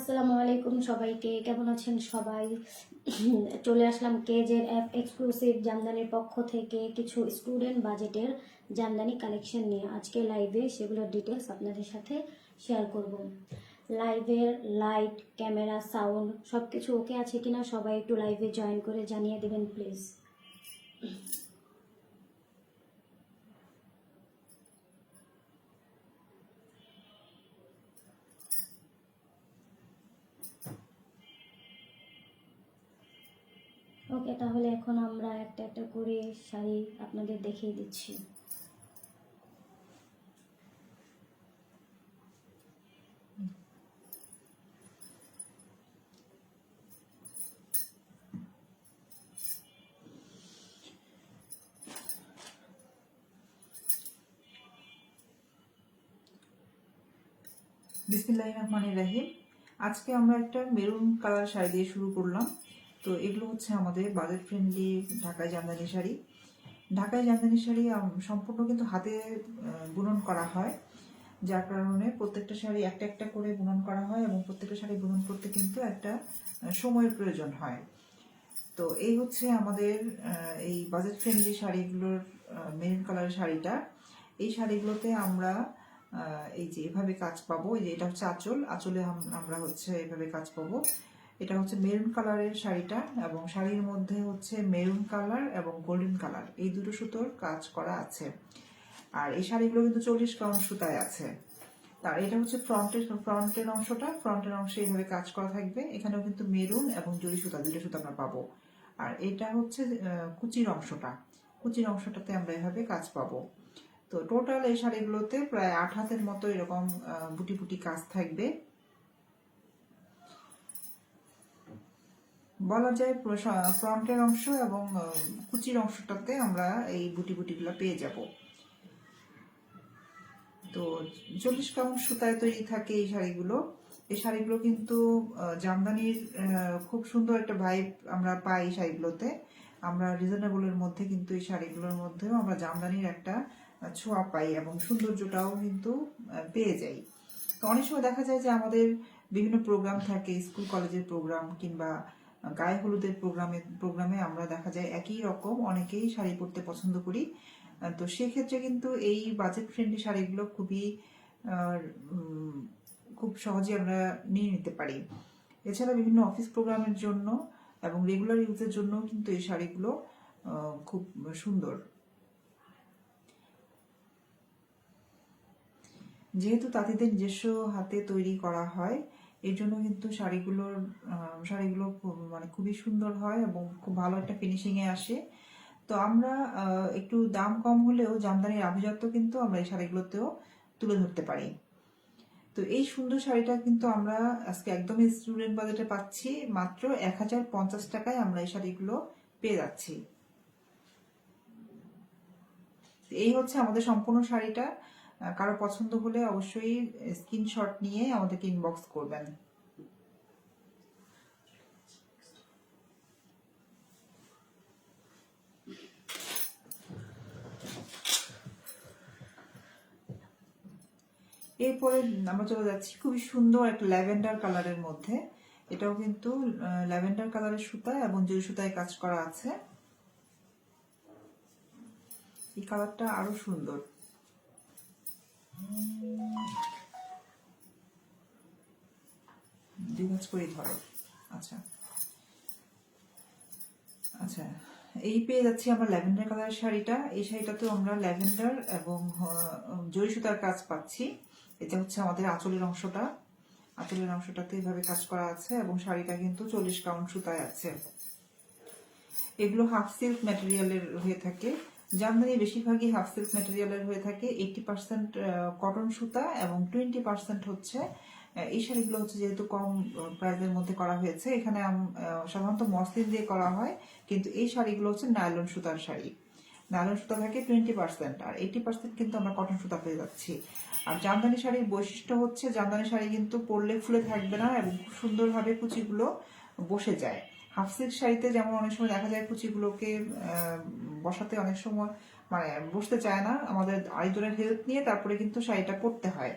আসসালামু আলাইকুম সবাইকে, কেমন আছেন সবাই? চলে আসলাম কেজের অ্যাপ এক্সক্লুসিভ জামদানির পক্ষ থেকে কিছু স্টুডেন্ট বাজেটের জামদানি কালেকশন নিয়ে। আজকে লাইভে সেগুলোর ডিটেলস আপনাদের সাথে শেয়ার করব। লাইভের লাইট, ক্যামেরা, সাউন্ড সব কিছু ওকে আছে কিনা সবাই একটু লাইভে জয়েন করে জানিয়ে দেবেন, প্লিজ। ওকে তাহলে এখন আমরা একটা একটা করে শাড়ি আপনাদের দেখিয়ে দিচ্ছি। বিসমিল্লাহ রহমান রাহিম। আজকে আমরা একটা মেরুন কালার শাড়ি দিয়ে শুরু করলাম। তো এগুলো হচ্ছে আমাদের বাজেট ফ্রেন্ডলি ঢাকায় জামদানি শাড়ি। ঢাকায় জামদানি শাড়ি সম্পূর্ণ কিন্তু হাতে বুনন করা হয়। যার কারণে প্রত্যেকটা শাড়ি একটা একটা করে বুনন করা হয় এবং প্রত্যেকটা শাড়ি বুনন করতে কিন্তু একটা সময়ের প্রয়োজন হয়। তো এই হচ্ছে আমাদের এই বাজেট ফ্রেন্ডলি শাড়িগুলোর মেরুন কালারের শাড়িটা। এই শাড়িগুলোতে আমরা এই যে এভাবে কাজ পাবো, এই যে এটা হচ্ছে আঁচল। আঁচলে আমরা হচ্ছে এভাবে কাজ পাবো। এটা হচ্ছে মেরুন কালারের শাড়িটা এবং শাড়ির মধ্যে হচ্ছে মেরুন কালার এবং গোল্ডেন কালার এই দুটো সুতোর কাজ করা আছে। আর এই শাড়িগুলো কিন্তু চল্লিশ কাউন্ট সুতায় আছে। তার এটা হচ্ছে ফ্রন্টের ফ্রন্টের অংশটা। ফ্রন্টের অংশে এইভাবে কাজ করা থাকবে। এখানেও কিন্তু মেরুন এবং জরি সুতা, দুটো সুতা আমরা পাবো। আর এটা হচ্ছে কুচির অংশটা। কুচির অংশটাতে আমরা এভাবে কাজ পাবো। তো টোটাল এই শাড়িগুলোতে প্রায় আট হাতের মতো এরকম বুটি বুটি কাজ থাকবে। বলা যায় ফ্রন্টের অংশ এবং কুচির অংশটাতে আমরা এই বুটি বুটিগুলো পেয়ে যাব। তো চল্লিশ কাউন্ট সুতায় তৈরি থাকে এই শাড়িগুলো। এই শাড়িগুলো কিন্তু জামদানির খুব সুন্দর একটা ভাইব আমরা পাই এই শাড়িগুলোতে। আমরা রিজনেবলের মধ্যে কিন্তু এই শাড়িগুলোর মধ্যেও আমরা জামদানির একটা ছোঁয়া পাই এবং সৌন্দর্যটাও কিন্তু পেয়ে যাই। তো অনেক সময় দেখা যায় যে আমাদের বিভিন্ন প্রোগ্রাম থাকে, স্কুল কলেজের প্রোগ্রাম কিংবা গায়ে হলুদের প্রোগ্রামে প্রোগ্রামে আমরা দেখা যায় একই রকম অনেকেই শাড়ি পরতে পছন্দ করি। তো সেক্ষেত্রে কিন্তু এই বাজেট ফ্রেন্ডলি শাড়িগুলো খুবই খুব সহজে আমরা নিয়ে নিতে পারি। এছাড়া বিভিন্ন অফিস প্রোগ্রামের জন্য এবং রেগুলার ইউজের জন্য কিন্তু এই শাড়িগুলো খুব সুন্দর। যেহেতু তাঁতিদের নিজস্ব হাতে তৈরি করা হয় এই জন্য কিন্তু শাড়িগুলোর শাড়িগুলো মানে খুবই সুন্দর হয় এবং খুব ভালো একটা ফিনিশিং এ আসে। তো আমরা একটু দাম কম হলেও জামদানির আভিজাত্য কিন্তু আমরা এই শাড়িগুলোতেও তুলে ধরতে পারি। তো এই সুন্দর শাড়িটা কিন্তু আমরা আজকে একদমই স্টুডেন্ট বাজেটে পাচ্ছি, মাত্র এক হাজার পঞ্চাশ টাকায় আমরা এই শাড়িগুলো পেয়ে যাচ্ছি। এই হচ্ছে আমাদের সম্পূর্ণ শাড়িটা। কারও পছন্দ হলে অবশ্যই স্ক্রিনশট নিয়ে আমাদেরকে ইনবক্স করবেন। এরপরে আমরা চলে যাচ্ছি খুবই সুন্দর একটা ল্যাভেন্ডার কালারের মধ্যে। এটাও কিন্তু ল্যাভেন্ডার কালারের সুতা এবং জরি সুতায় কাজ করা আছে। এই কালারটা আরও সুন্দর। দুই করেই ধরো। আচ্ছা। আচ্ছা এই পেয়ে যাচ্ছি আমরা ল্যাভেন্ডার কালারের শাড়িটা। এই শাড়িটাতেও আমরা ল্যাভেন্ডার এবং জরি সুতার কাজ পাচ্ছি। এটা হচ্ছে আমাদের আঁচলের অংশটা। আঁচলের অংশটাতে এভাবে কাজ করা আছে এবং শাড়িটা কিন্তু চল্লিশ কাউন্ট সুতায় আছে। এগুলো হাফ সিল্ক ম্যাটেরিয়ালের হয়ে থাকে। জামদানি বেশিরভাগই হাফ সিল্ক ম্যাটেরিয়ালের হয়ে থাকে। এইটি পার্সেন্ট কটন সুতা এবং টোয়েন্টি পার্সেন্ট হচ্ছে এই শাড়িগুলো হচ্ছে যেহেতু কম প্রাইসের মধ্যে করা হয়েছে। এখানে সাধারণত মসলিন দিয়ে করা হয়, কিন্তু এই শাড়িগুলো হচ্ছে নাইলন সুতার শাড়ি। নাইলন সুতা থাকে টোয়েন্টি পার্সেন্ট আর এইটি পার্সেন্ট কিন্তু আমরা কটন সুতা পেয়ে যাচ্ছি। আর জামদানি শাড়ির বৈশিষ্ট্য হচ্ছে, জামদানি শাড়ি কিন্তু পরলে ফুলে থাকবে না এবং খুব সুন্দরভাবে কুচিগুলো বসে যায়। হাফ সিল্ক শাড়িতে যেমন অনেক সময় দেখা যায় কুচিগুলোকে বসাতে অনেক সময় মানে বসতে চায় না। আমাদের আরেকজনের হেল্প নিয়ে তারপরে কিন্তু শাড়িটা পরতে হয়।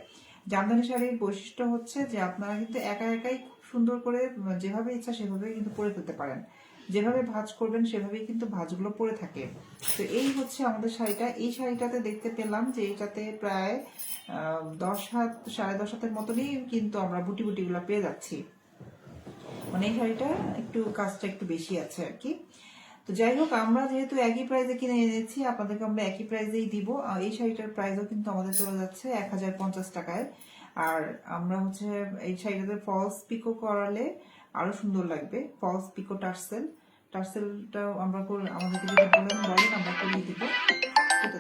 জামদানি শাড়ির বৈশিষ্ট্য হচ্ছে যে আপনারা কিন্তু একা একাই খুব সুন্দর করে যেভাবে ইচ্ছা সেভাবে কিন্তু পরে ফেলতে পারেন। যেভাবে ভাঁজ করবেন সেভাবেই কিন্তু ভাঁজগুলো পরে থাকে। তো এই হচ্ছে আমাদের শাড়িটা। এই শাড়িটাতে দেখতে পেলাম যে এইটাতে প্রায় দশ হাত, সাড়ে দশ হাতের মতনই কিন্তু আমরা বুটি বুটিগুলো পেয়ে যাচ্ছি। মানে এই শাড়িটা একটু কাজটা একটু বেশি আছে আর কি। তো যাই হোক, আমরা যেহেতু একই প্রাইসে কিনে এনেছি, আপনাদেরকে আমরা একই প্রাইসেই দিব। এই শাড়িটার প্রাইসও কিন্তু আমাদের চলে যাচ্ছে এক হাজার পঞ্চাশ টাকায়। আর আমরা হচ্ছে এই শাড়িটাতে ফলস পিকো করালে আরও সুন্দর লাগবে ফলস পিকো টার্সেল। টার্সেলটাও আমরা আমাদেরকে যদি বলেন বলেন আমরা করিয়ে দিব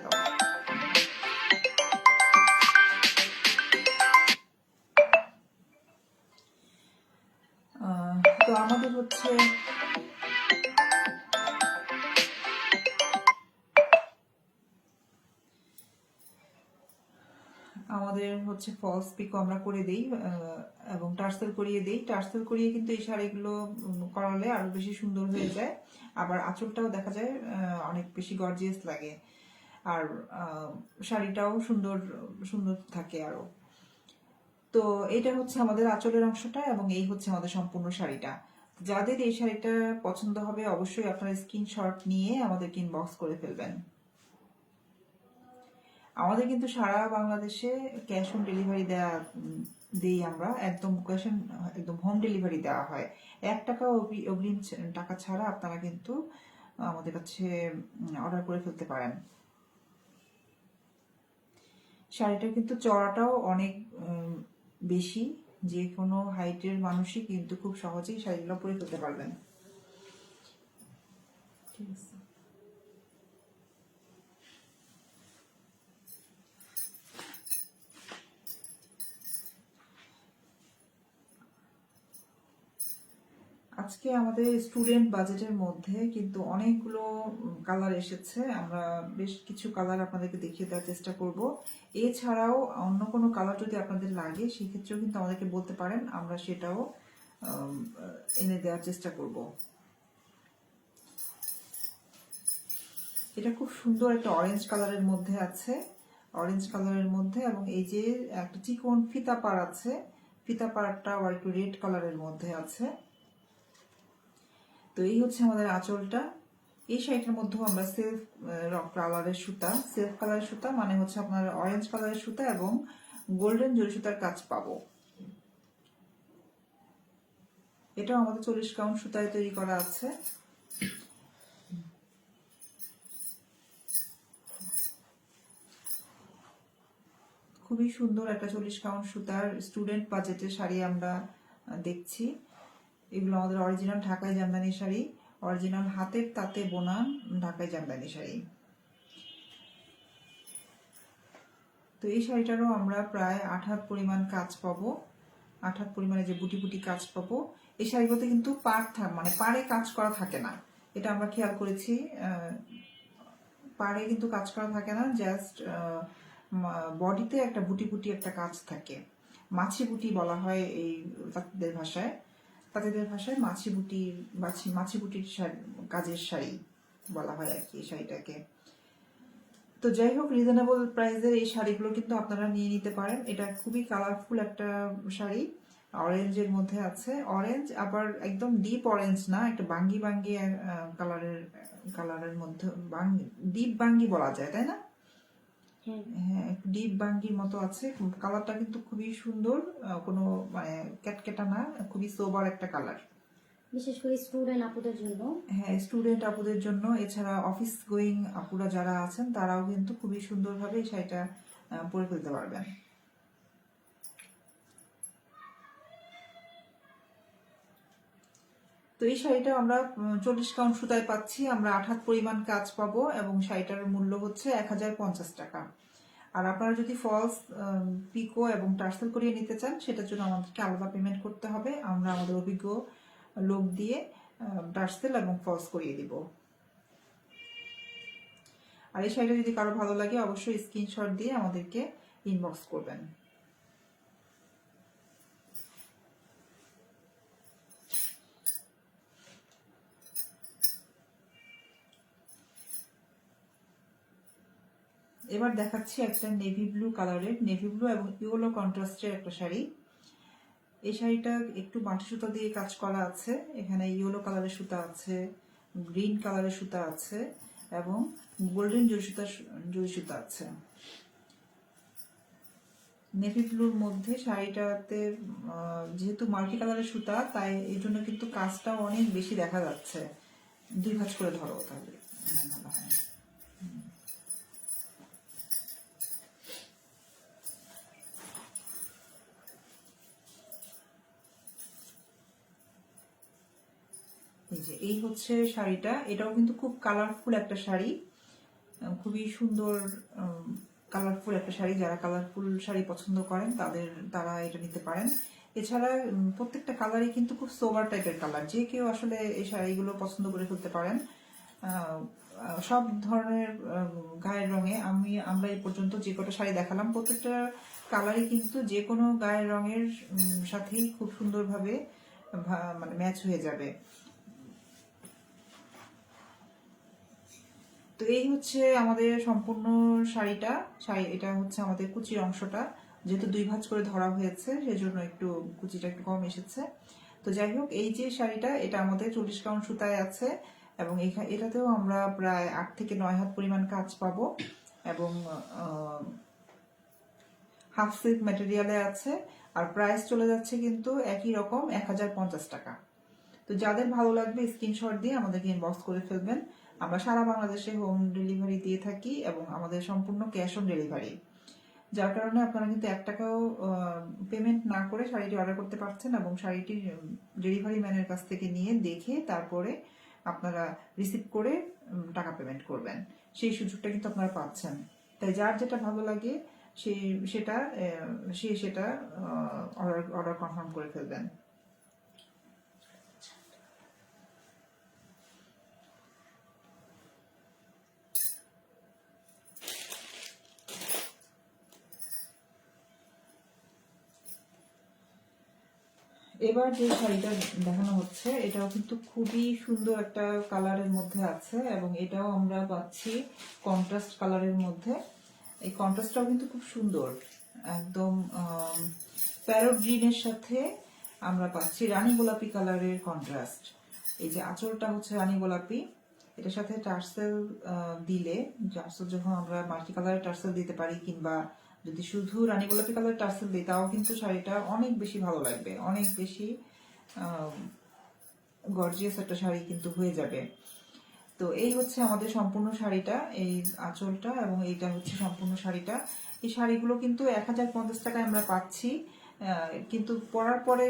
দাও আমাদের হচ্ছে আমাদের হচ্ছে ফলস পিকো আমরা করে দেই এবং টার্সেল করিয়ে দেই। টার্সেল করিয়ে কিন্তু এই শাড়িগুলো করালে আরও বেশি সুন্দর হয়ে যায়। আবার আঁচলটাও দেখা যায় অনেক বেশি গর্জিয়াস লাগে। আর শাড়িটাও সুন্দর সুন্দর থাকে আরও। তো এটা হচ্ছে আমাদের আঁচলের অংশটা এবং এই হচ্ছে আমাদের সম্পূর্ণ শাড়িটা। যাদের এই শাড়িটা পছন্দ হবে, অবশ্যই আপনারা স্ক্রিনশট নিয়ে আমাদেরকে ইনবক্স করে ফেলবেন। আমাদের কিন্তু সারা বাংলাদেশে ক্যাশ অন ডেলিভারি দেওয়া দেই আমরা। একদম ক্যাশ অন একদম হোম ডেলিভারি দেওয়া হয়। এক টাকা অগ্রিম টাকা ছাড়া আপনারা কিন্তু আমাদের কাছে অর্ডার করে ফেলতে পারেন। শাড়িটার কিন্তু চড়াটাও অনেক বেশি। যে কোনো হাইটের মানুষই কিন্তু খুব সহজেই শাড়িগুলো পরে ফেলতে পারবেন। ঠিক আছে। আজকে আমাদের স্টুডেন্ট বাজেটের মধ্যে কিন্তু অনেকগুলো কালার এসেছে। আমরা বেশ কিছু কালার আপনাদেরকে দেখিয়ে দেওয়ার চেষ্টা করব। এছাড়াও অন্য কোনো কালার যদি আপনাদের লাগে, সেক্ষেত্রেও কিন্তু আমাদেরকে বলতে পারেন। আমরা সেটাও এনে দেওয়ার চেষ্টা করব। এটা খুব সুন্দর একটা অরেঞ্জ কালারের মধ্যে আছে। অরেঞ্জ কালারের মধ্যে এবং এই যে একটা চিকন ফিতা পার আছে, ফিতা পাড়টা আর একটু রেড কালারের মধ্যে আছে। তো এই হচ্ছে আমাদের আঁচলটা। এই শাড়িটার মধ্যেও আমরা সেলফ কালারের সুতা সেলফ কালারের সুতা মানে হচ্ছে আপনার অরেঞ্জ কালারের সুতা এবং গোল্ডেন জরি সুতার কাজ পাবো। এটাও আমাদের চল্লিশ কাউন্ট সুতায় তৈরি করা আছে। খুবই সুন্দর একটা চল্লিশ কাউন্ট সুতার স্টুডেন্ট বাজেটের শাড়ি আমরা দেখছি। এগুলো আমাদের অরিজিনাল ঢাকাই জামদানি শাড়ি অরিজিনাল হাতের তাঁতে বোনা ঢাকাই জামদানি শাড়ি। তো এই শাড়িটারও আমরা প্রায় আট হাত পরিমাণ কাজ পাবো আট হাত পরিমাণে যে বুটি বুটি কাজ পাবো। এই শাড়িগুলোতে কিন্তু পাড় থাক মানে পাড়ে কাজ করা থাকে না। এটা আমরা খেয়াল করেছি পাড়ে কিন্তু কাজ করা থাকে না জাস্ট বডিতে একটা বুটি বুটি একটা কাজ থাকে। মাছি বুটি বলা হয় এই তাঁতিদের ভাষায়। তাঁতিদের ভাষায় মাছি বুটি, মাছি মাছি বুটির শাড়ি, কাজের শাড়ি বলা হয় আর কি এই শাড়িটাকে। তো যাই হোক রিজনেবল প্রাইসের এই শাড়িগুলো কিন্তু আপনারা নিয়ে নিতে পারেন। এটা খুবই কালারফুল একটা শাড়ি। অরেঞ্জের মধ্যে আছে। অরেঞ্জ আবার একদম ডিপ অরেঞ্জ না, একটা বাঙ্গি বাঙ্গি কালারের কালারের মধ্যে ডিপ বাঙ্গি বলা যায়, তাই না? ডিপ বাঙ্গির মতো আছে। কালারটা কিন্তু খুবই সুন্দর কোনো মানে ক্যাটকেটা না খুবই সোবার একটা কালার বিশেষ করে স্টুডেন্ট আপুদের জন্য। হ্যাঁ স্টুডেন্ট আপুদের জন্য। এছাড়া অফিস গোয়িং আপুরা যারা আছেন তারাও কিন্তু খুবই সুন্দরভাবে এই শাড়িটা পরে ফেলতে পারবেন। তো এই শাড়িটা আমরা চল্লিশ কাউন্ট সুতায় পাচ্ছি। আমরা আট হাত পরিমাণ কাজ পাবো এবং শাড়িটার মূল্য হচ্ছে এক হাজার পঞ্চাশ টাকা। আর আপনারা যদি ফলস পিকো এবং টার্সেল করিয়ে নিতে চান, সেটার জন্য আমাদেরকে আলাদা পেমেন্ট করতে হবে। আমরা আমাদের অভিজ্ঞ লোক দিয়ে টার্সেল এবং ফলস করিয়ে দিব। আর এই শাড়িটা যদি কারও ভালো লাগে, অবশ্যই স্ক্রিনশট দিয়ে আমাদেরকে ইনবক্স করবেন। এবার দেখাচ্ছি একটা নেভি ব্লু কালারের নেভি ব্লু এবং ইয়েলো কন্ট্রাস্টের একটা শাড়ি। এই শাড়িটা একটু মাটি সুতা দিয়ে কাজ করা আছে। এখানে ইয়েলো কালারের সুতা আছে গ্রিন কালারের সুতা আছে এবং গোল্ডেন জরি সুতা জরি সুতা আছে। নেভি ব্লুর মধ্যে শাড়িটাতে যেহেতু মাল্টি কালারের সুতা তাই এই জন্য কিন্তু কাজটা অনেক বেশি দেখা যাচ্ছে। দুই ভাঁজ করে ধরো তাহলে। হ্যাঁ, ভালো হয়। যে, এই হচ্ছে শাড়িটা। এটাও কিন্তু খুব কালারফুল একটা শাড়ি। খুবই সুন্দর কালারফুল একটা শাড়ি। যারা কালারফুল শাড়ি পছন্দ করেন, তাদের, তারা এটা নিতে পারেন। এছাড়া প্রত্যেকটা কালারই কিন্তু খুব সোবার টাইপের কালার যে কেউ আসলে এই শাড়িগুলো পছন্দ করে ফেলতে পারেন। সব ধরনের গায়ের রঙে আমি, আমরা এই পর্যন্ত যে কটা শাড়ি দেখালাম, প্রত্যেকটা কালারই কিন্তু যে কোনো গায়ের রঙের সাথেই খুব সুন্দরভাবে মানে ম্যাচ হয়ে যাবে। তো এই হচ্ছে আমাদের সম্পূর্ণ শাড়িটা। শাড়ি, এটা হচ্ছে আমাদের কুচির অংশটা। যেহেতু দুই ভাঁজ করে ধরা হয়েছে, সেজন্য একটু কুচিটা একটু কম এসেছে। তো যাই হোক, এই যে শাড়িটা, এটা আমাদের চল্লিশ কাউন্ট সুতায় আছে এবং এটাতেও আমরা প্রায় আট থেকে নয় হাত পরিমাণ কাজ পাবো এবং হাফ সিল্ক ম্যাটেরিয়ালে আছে। আর প্রাইস চলে যাচ্ছে কিন্তু একই রকম, এক হাজার পঞ্চাশ টাকা। তো যাদের ভালো লাগবে স্ক্রিনশট দিয়ে আমাদেরকে ইনবক্স করে ফেলবেন। আমরা সারা বাংলাদেশে হোম ডেলিভারি দিয়ে থাকি এবং আমাদের সম্পূর্ণ ক্যাশ অন ডেলিভারি যার কারণে আপনারা কিন্তু এক টাকাও পেমেন্ট না করে শাড়িটি অর্ডার করতে পারছেন এবং শাড়িটি ডেলিভারি ম্যানের কাছ থেকে নিয়ে দেখে তারপরে আপনারা রিসিভ করে টাকা পেমেন্ট করবেন। সেই সুযোগটা কিন্তু আপনারা পাচ্ছেন। তাই যার যেটা ভালো লাগে, সে, সেটা সে সেটা অর্ডার অর্ডার কনফার্ম করে ফেলবেন। এবার যে শাড়িটা দেখানো হচ্ছে, এটাও কিন্তু খুবই সুন্দর একটা কালারের মধ্যে আছে এবং এটাও আমরা পাচ্ছি কন্ট্রাস্ট কালারের মধ্যে। এই কন্ট্রাস্টটাও কিন্তু খুব সুন্দর। একদম প্যারোট গ্রিনের সাথে আমরা পাচ্ছি রানী গোলাপি কালারের কন্ট্রাস্ট এই যে আঁচলটা হচ্ছে রানী গোলাপি, এটার সাথে টার্সেল দিলে, টার্সেল যখন আমরা মাল্টি কালারের টার্সেল দিতে পারি কিংবা যদি শুধু রানী গোলাপি কালারের টার্সেল দিই, তাও কিন্তু শাড়িটা অনেক বেশি ভালো লাগবে। অনেক বেশি গর্জিয়াস একটা শাড়ি কিন্তু হয়ে যাবে। তো এই হচ্ছে আমাদের সম্পূর্ণ শাড়িটা, এই আঁচলটা এবং এইটা হচ্ছে সম্পূর্ণ শাড়িটা। এই শাড়িগুলো কিন্তু এক হাজার পঞ্চাশ টাকায় আমরা পাচ্ছি কিন্তু পরার পরে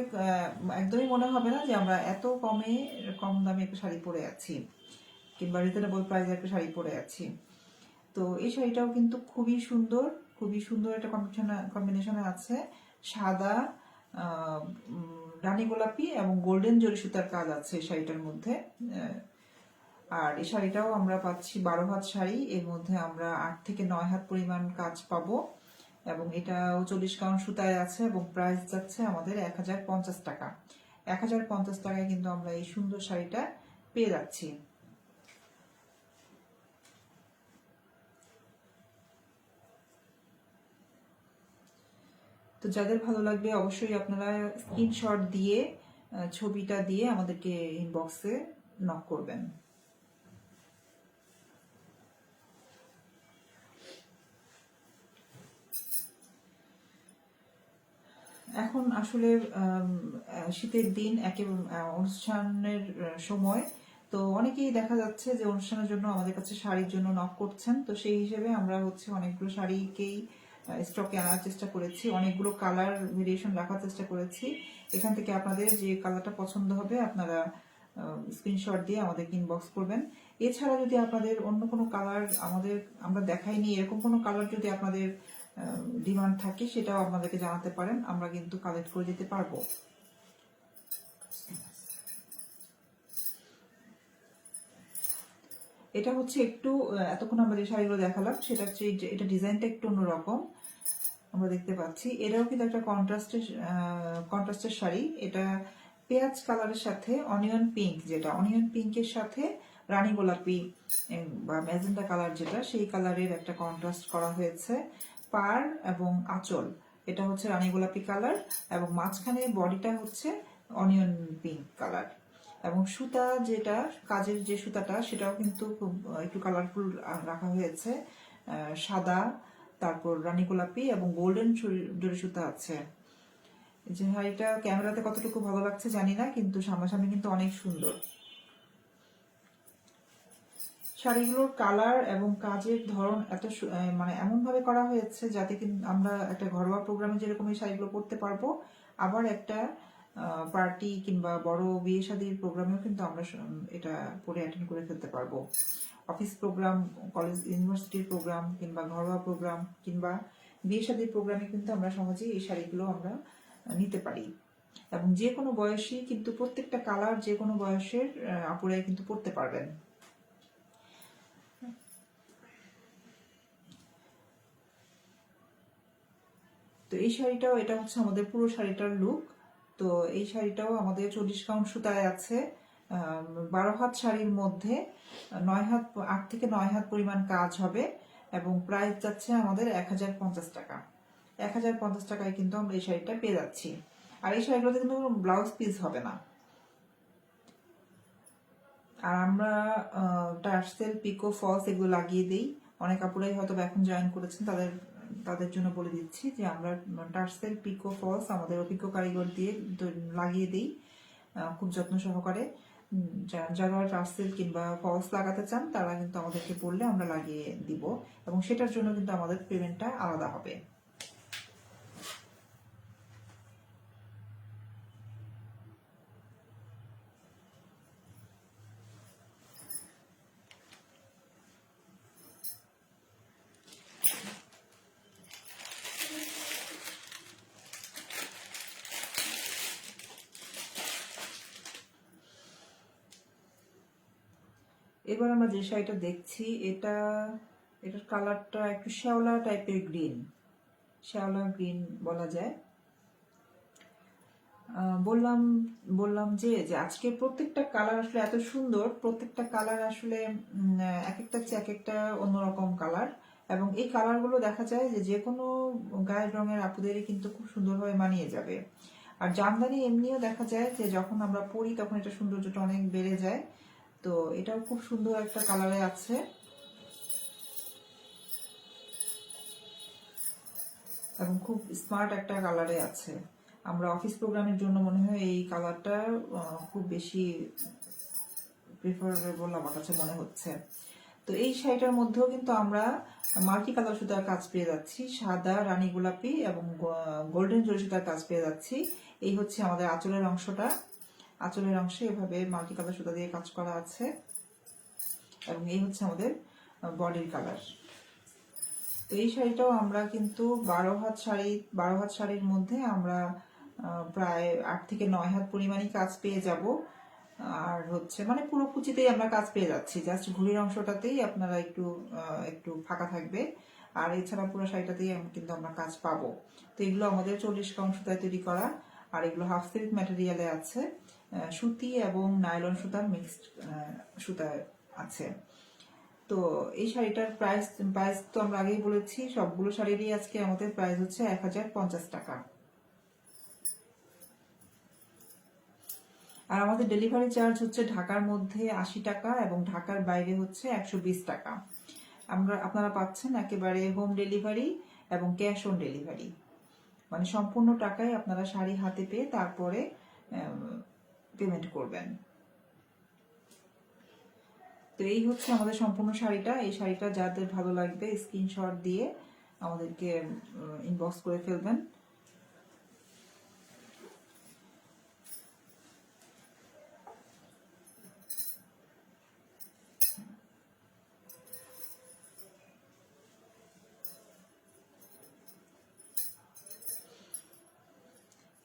একদমই মনে হবে না যে আমরা এত কমে, কম দামে একটা শাড়ি পরে আছি কিংবা রিজনেবল প্রাইসে একটা শাড়ি পরে আছি। তো এই শাড়িটাও কিন্তু খুবই সুন্দর। খুবই সুন্দর একটা কম্বিনেশনে কম্বিনেশনে আছে। সাদা রানী গোলাপি এবং গোল্ডেন জরি সুতার কাজ আছে শাড়িটার মধ্যে। আর এই শাড়িটাও আমরা পাচ্ছি বারো হাত শাড়ি। এর মধ্যে আমরা আট থেকে নয় হাত পরিমাণ কাজ পাবো এবং এটাও চল্লিশ কাউন্ট সুতায় আছে এবং প্রাইস যাচ্ছে আমাদের এক হাজার পঞ্চাশ টাকা। এক হাজার পঞ্চাশ টাকায় কিন্তু আমরা এই সুন্দর শাড়িটা পেয়ে যাচ্ছি। তো যাদের ভালো লাগবে অবশ্যই আপনারা স্ক্রিনশট দিয়ে ছবিটা দিয়ে আমাদেরকে ইনবক্সে নক করবেন। এখন আসলে শীতের দিন, একে অনুষ্ঠানের সময়। তো অনেকেই দেখা যাচ্ছে যে অনুষ্ঠানের জন্য আমাদের কাছে শাড়ির জন্য নক করছেন। তো সেই হিসেবে আমরা হচ্ছে অনেকগুলো শাড়িকেই স্টকে আনার চেষ্টা করেছি, অনেকগুলো কালার ভেরিয়েশন রাখার চেষ্টা করেছি। এখান থেকে আপনাদের যে কালারটা পছন্দ হবে, আপনারা স্ক্রিনশট দিয়ে আমাদের ইনবক্স করবেন। এছাড়া যদি আপনাদের অন্য কোনো কালার আমাদের, আমরা দেখাইনি, এরকম কোনো কালার যদি আপনাদের ডিমান্ড থাকে, সেটাও আপনাদেরকে জানাতে পারেন, আমরা কিন্তু কালেক্ট করে দিতে পারব। এটা হচ্ছে একটু এতক্ষণ আমরা যে শাড়িগুলো দেখালাম সেটা হচ্ছে এটা ডিজাইনটা একটু অন্যরকম আমরা দেখতে পাচ্ছি। এটাও কিন্তু একটা কন্ট্রাস্টের কন্ট্রাস্টের শাড়ি। এটা পেঁয়াজ কালারের সাথে অনিয়ন পিঙ্ক যেটা অনিয়ন পিঙ্কের সাথে রানী গোলাপি বা ম্যাজেন্টা কালার যেটা, সেই কালারের একটা কন্ট্রাস্ট করা হয়েছে পার এবং আঁচল। এটা হচ্ছে রানী গোলাপি কালার এবং মাঝখানে বডিটা হচ্ছে অনিয়ন পিঙ্ক কালার। এবং সুতা যেটা, কাজের যে সুতাটা, সেটাও কিন্তু খুব একটু কালারফুল রাখা হয়েছে। সাদা, তারপর রানী গোলাপি এবং গোল্ডেন জরি সুতা আছে। যে শাড়িটা ক্যামেরাতে কতটুকু ভালো লাগছে জানি না, কিন্তু সামনাসামনি কিন্তু অনেক সুন্দর। শাড়িগুলোর কালার এবং কাজের ধরন এত মানে এমন ভাবে করা হয়েছে যাতে কিন্তু আমরা একটা ঘরোয়া প্রোগ্রামে যেরকম এই শাড়িগুলো পরতে পারব, আবার একটা পার্টি কিংবা বড় বিয়ে শাদীর প্রোগ্রামেও কিন্তু আমরা এটা পরে অ্যাটেন্ড করে ফেলতে পারব। অফিস প্রোগ্রাম কলেজ ইউনিভার্সিটির প্রোগ্রাম কিংবা ঘরোয়া প্রোগ্রাম কিংবা বিয়ে শাদীর প্রোগ্রামে কিন্তু আমরা সহজেই এই শাড়িগুলো আমরা নিতে পারি। এবং যে কোনো বয়সী কিন্তু প্রত্যেকটা কালার যে কোনো বয়সের আপুরাই কিন্তু পরতে পারবেন। তো এই শাড়িটাও, এটা হচ্ছে আমাদের পুরো শাড়িটার লুক তো এই শাড়িটাও আমাদের চল্লিশ কাউন্ট সুতায় আছে বারো হাত শাড়ির মধ্যে, নয় হাত, আট থেকে নয় হাত পরিমাণ কাজ হবে এবং প্রাইস যাচ্ছে আমাদের এক হাজার পঞ্চাশ টাকা। এক হাজার পঞ্চাশ টাকায় কিন্তু আমরা এই শাড়িটা পেয়ে যাচ্ছি। আর এই শাড়িগুলোতে কিন্তু ব্লাউজ পিস হবে না। আর আমরা টার্সেল, পিকো, ফলস এগুলো লাগিয়ে দিই। অনেক আপুরাই হয়তো এখন জয়েন করেছেন, তাদের তাদের জন্য বলে দিচ্ছি যে আমরা টার্সেল পিকো ফলস আমাদের অভিজ্ঞ কারিগর দিয়ে লাগিয়ে দিই খুব যত্ন সহকারে। যারা টার্সেল কিংবা ফলস লাগাতে চান, তারা কিন্তু আমাদেরকে বললে আমরা লাগিয়ে দিব এবং সেটার জন্য কিন্তু আমাদের পেমেন্টটা আলাদা হবে। এবার আমরা যে শাড়িটা দেখছি, এটা, এটার কালারটা একটু শ্যাওলা টাইপের গ্রিন। শ্যাওলা গ্রিন বলা যায়। বললাম বললাম যে যে আজকে প্রত্যেকটা কালার আসলে এত সুন্দর, প্রত্যেকটা কালার আসলে এক একটা এক একটা অন্যরকম কালার। এবং এই কালারগুলো দেখা যায় যে যে কোনো গায়ের রঙের আপুদেরই কিন্তু খুব সুন্দরভাবে মানিয়ে যাবে। আর জামদানি এমনিও দেখা যায় যে যখন আমরা পরি, তখন এটা সৌন্দর্যটা অনেক বেড়ে যায়। তো এটাও খুব সুন্দর একটা কালারে আছে। এবং খুব স্মার্ট একটা কালারে আছে। আমরা অফিস প্রোগ্রামের জন্য মনে হয় এই কালারটা খুব বেশি প্রিফারেবল আমার কাছে মনে হচ্ছে। তো এই শাড়িটার মধ্যেও কিন্তু আমরা মাল্টি কালার সুতার কাজ পেয়ে যাচ্ছি। সাদা, রানী গোলাপি এবং গোল্ডেন জরি সুতার কাজ পেয়ে যাচ্ছি। এই হচ্ছে আমাদের আঁচলের অংশটা। আঁচলের অংশে এভাবে মাল্টি কালার সুতা দিয়ে কাজ করা আছে। এবং এই হচ্ছে আমাদের বডির কালার। তো এই শাড়িটাও আমরা কিন্তু বারো হাত শাড়ি, বারো হাত শাড়ির মধ্যে আমরা প্রায় আট থেকে নয় হাত পরিমাণই কাজ পেয়ে যাব। আর হচ্ছে মানে পুরো কুচিতেই আমরা কাজ পেয়ে যাচ্ছি। জাস্ট ঘুড়ির অংশটাতেই আপনারা একটু একটু ফাঁকা থাকবে। আর এছাড়া পুরো শাড়িটাতেই কিন্তু আমরা কাজ পাবো। তো এগুলো আমাদের চল্লিশ সুতায় তৈরি করা। আর এগুলো হাফ সিল্ক ম্যাটেরিয়ালে আছে। সুতি এবং নাইলন সুতার মিক্সড সুতা আছে। তো এই শাড়িটার প্রাইস প্রাইস তো আমরা আগেই বলেছি, সবগুলো শাড়িরই আজকে আমাদের প্রাইস হচ্ছে এক হাজার পঞ্চাশ টাকা। আর আমাদের ডেলিভারি চার্জ হচ্ছে ঢাকার মধ্যে আশি টাকা এবং ঢাকার বাইরে হচ্ছে একশো বিশ টাকা। আমরা, আপনারা পাচ্ছেন একেবারে হোম ডেলিভারি এবং ক্যাশ অন ডেলিভারি মানে সম্পূর্ণ টাকাই আপনারা শাড়ি হাতে পেয়ে তারপরে পেমেন্ট করবেন। তো এই হচ্ছে আমাদের সম্পূর্ণ শাড়িটা। এই শাড়িটা যাদের ভালো লাগবে স্ক্রিনশট দিয়ে আমাদেরকে ইনবক্স করে ফেলবেন।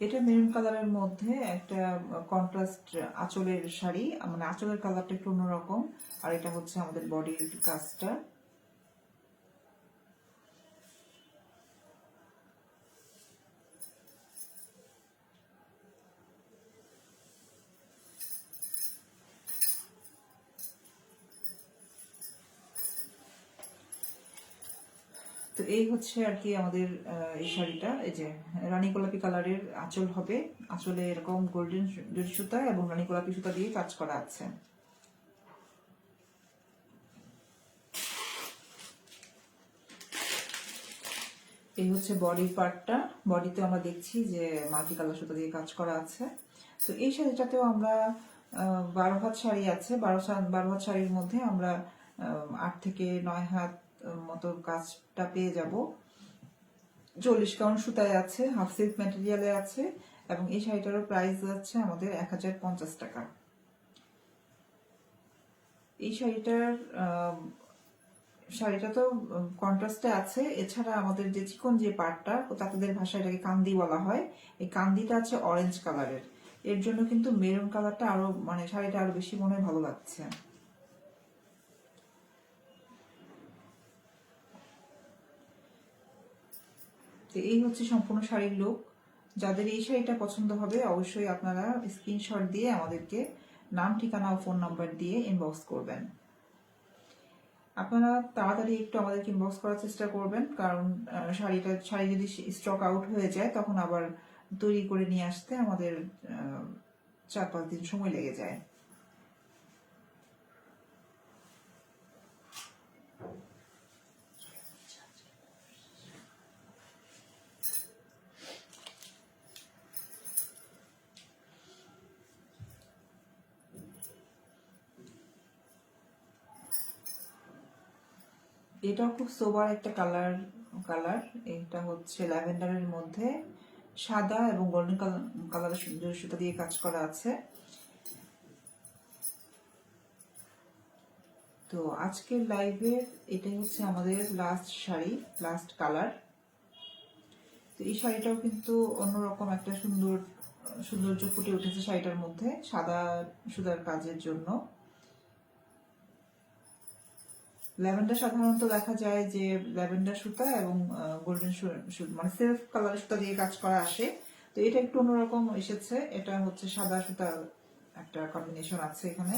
এটা মেরুন কালারের মধ্যে একটা কন্ট্রাস্ট আঁচলের শাড়ি মানে আঁচলের কালারটা একটু অন্যরকম, আর এটা হচ্ছে আমাদের বডির কাজটা। এই হচ্ছে আর কি আমাদের এই শাড়িটা। এই যে রানী গোলাপি কালারের আঁচল হবে। আঁচলে এরকম গোল্ডেন সুতা এবং রানী গোলাপি সুতা দিয়ে কাজ করা আছে। এই হচ্ছে বডির পার্টটা বডিতে আমরা দেখছি যে মাল্টি কালার সুতা দিয়ে কাজ করা আছে। তো এই শাড়িটাতেও আমরা বারো হাত শাড়ি আছে। বারো বারো হাত শাড়ির মধ্যে আমরা আট থেকে নয় হাত মতো কাজটা পেয়ে যাব। চল্লিশ কাউন্ট সুতায় আছে হাফ সিল্ক ম্যাটেরিয়ালে আছে, এবং এই শাড়িটারও প্রাইস যাচ্ছে আমাদের এক হাজার পঞ্চাশ টাকা। এই শাড়িটার শাড়িটা তো কন্ট্রাস্টে আছে। এছাড়া আমাদের যে চিকন যে পার্টটা তাদের ভাষায় এটাকে কান্দি বলা হয়। এই কান্দিটা আছে অরেঞ্জ কালারের এর। জন্য কিন্তু মেরুন কালারটা আরও মানে শাড়িটা আরও বেশি মনে হয় ভালো লাগছে। তো এই হচ্ছে সম্পূর্ণ শাড়ির লুক যাদের এই শাড়িটা পছন্দ হবে, অবশ্যই আপনারা স্ক্রিনশট দিয়ে আমাদেরকে নাম, ঠিকানা ও ফোন নাম্বার দিয়ে ইনবক্স করবেন। আপনারা তাড়াতাড়ি একটু আমাদেরকে ইনবক্স করার চেষ্টা করবেন, কারণ শাড়িটা, শাড়ি যদি স্টক আউট হয়ে যায়, তখন আবার তৈরি করে নিয়ে আসতে আমাদের চার পাঁচ দিন সময় লেগে যায়। এটাও খুব সোবার একটা কালার কালার এটা হচ্ছে ল্যাভেন্ডারের মধ্যে সাদা এবং গোল্ডেন কালার সুতা দিয়ে কাজ করা আছে। তো আজকের লাইভের এটাই হচ্ছে আমাদের লাস্ট শাড়ি লাস্ট কালার তো এই শাড়িটাও কিন্তু অন্যরকম একটা সুন্দর, সৌন্দর্য ফুটে উঠেছে শাড়িটার মধ্যে, সাদা সুতার কাজের জন্য। ল্যাভেন্ডার সাধারণত দেখা যায় যে ল্যাভেন্ডার সুতা এবং গোল্ডেন মানে সেলফ কালার সুতা দিয়ে কাজ করা আসে। তো এটা একটু অন্যরকম এসেছে। এটা হচ্ছে সাদা সুতার একটা কম্বিনেশন আছে এখানে।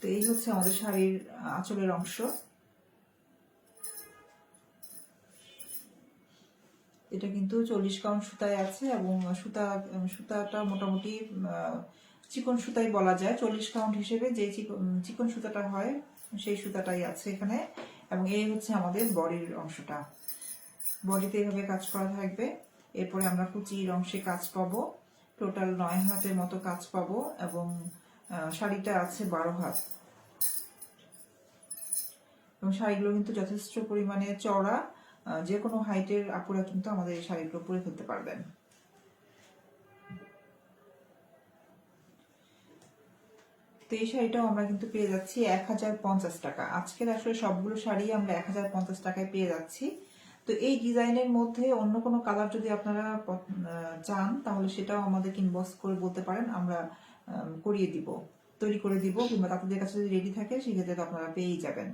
তো এই হচ্ছে আমাদের শাড়ির আঁচলের অংশ। এটা কিন্তু চল্লিশ কাউন্ট সুতায় আছে এবং সুতা সুতাটা মোটামুটি চিকন সুতাই বলা যায়। চল্লিশ কাউন্ট হিসেবে যে চিকন সুতাটা হয় সেই সুতাটাই আছে এখানে এবং এই হচ্ছে আমাদের বডির অংশটা। বডিতে এভাবে কাজ করা থাকবে। এরপরে আমরা কুচির অংশে কাজ পাবো। টোটাল নয় হাতের মতো কাজ পাবো এবং শাড়িটা আছে বারো হাত। এবং শাড়িগুলো কিন্তু যথেষ্ট পরিমাণে আহ, যে কোনো হাইটের আপুরা কিন্তু আমাদের এই শাড়িগুলো পরে ফেলতে পারবেন। তো এই শাড়িটাও আমরা কিন্তু পেয়ে যাচ্ছি এক হাজার পঞ্চাশ টাকা। আজকের আসলে সবগুলো শাড়ি আমরা এক হাজার পঞ্চাশ টাকায় পেয়ে যাচ্ছি। তো এই ডিজাইনের মধ্যে অন্য কোনো কালার যদি আপনারা চান, তাহলে সেটাও আমাদেরকে ইনবক্স করে বলতে পারেন। আমরা করিয়ে দিব, তৈরি করে দিব, কিংবা তাদের কাছে যদি রেডি থাকে, সেক্ষেত্রে আপনারা পেয়েই যাবেন।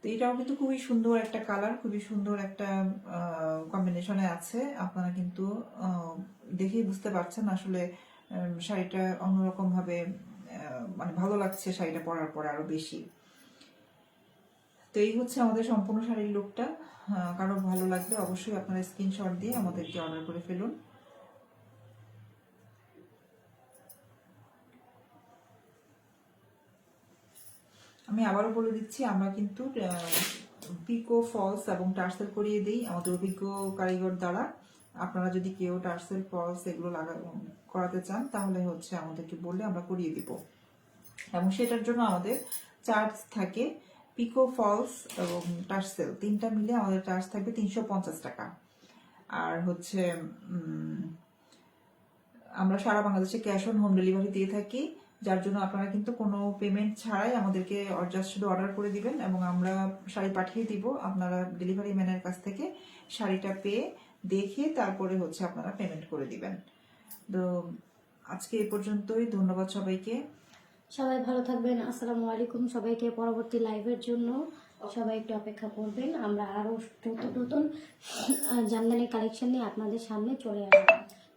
তো এটাও কিন্তু খুবই সুন্দর একটা কালার খুবই সুন্দর একটা কম্বিনেশনে আছে। আপনারা কিন্তু দেখেই বুঝতে পারছেন আসলে শাড়িটা অন্যরকম ভাবে মানে ভালো লাগছে শাড়িটা পরার পর আরও বেশি। তো এই হচ্ছে আমাদের সম্পূর্ণ শাড়ির লুকটা কারও ভালো লাগলে অবশ্যই আপনারা স্ক্রিনশট দিয়ে আমাদেরকে অর্ডার করে ফেলুন। আমি আবারও বলে দিচ্ছি, আমরা কিন্তু পিকো ফলস এবং টার্সেল করিয়ে দিই আমাদের অভিজ্ঞ কারিগর দ্বারা। আপনারা যদি কেউ টার্সেল ফলস এগুলো লাগা করাতে চান, তাহলে হচ্ছে আমাদেরকে বললে আমরা করিয়ে দিব। এবং সেটার জন্য আমাদের চার্জ থাকে পিকো ফলস এবং টার্সেল তিনটা মিলে আমাদের চার্জ থাকবে তিনশো পঞ্চাশ টাকা। আর হচ্ছে আমরা সারা বাংলাদেশে ক্যাশ অন হোম ডেলিভারি দিয়ে থাকি। যার জন্য আপনারা কিন্তু কোনো পেমেন্ট ছাড়াই আমাদেরকে জাস্ট শুধু অর্ডার করে দিবেন এবং আমরা শাড়ি পাঠিয়ে দিব। আপনারা ডেলিভারি ম্যানের কাছ থেকে শাড়িটা পেয়ে দেখে তারপরে হচ্ছে আপনারা পেমেন্ট করে দিবেন। তো আজকে এ পর্যন্তই। ধন্যবাদ সবাইকে। সবাই ভালো থাকবেন। আসসালামু আলাইকুম সবাইকে পরবর্তী লাইভের জন্য। সবাই একটু অপেক্ষা করবেন। আমরা আরও নতুন নতুন জামদানি কালেকশন নিয়ে আপনাদের সামনে চলে আসব।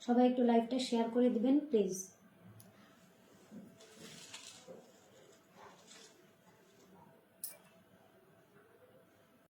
সবাই একটু লাইভটা শেয়ার করে দিবেন প্লিজ